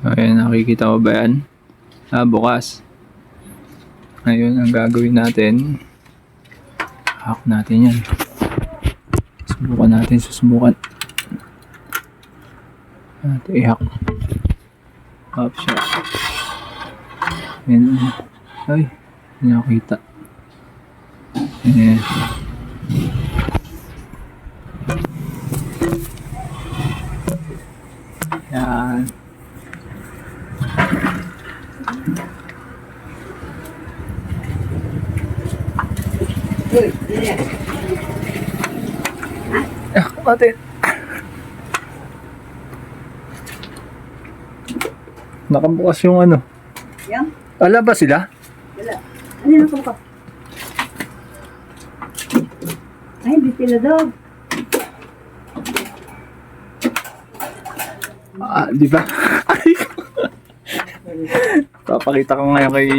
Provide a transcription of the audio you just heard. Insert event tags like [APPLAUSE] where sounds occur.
Ayan, nakikita mo ba yan? Ah, bukas. Ngayon, ang gagawin natin, hack natin yan. Subukan natin, susubukan. Natin i-hack. Up siya. Ayan. Ay, hindi nakita. Ayan. Yan. Ah, ate. Nakabukas yung ano. Yan. Ala ba sila? Wala. Ano yung nakabukas? Ay, hindi sila daw. Ah, di ba? [LAUGHS] Ay. Papakita ko ngayon kay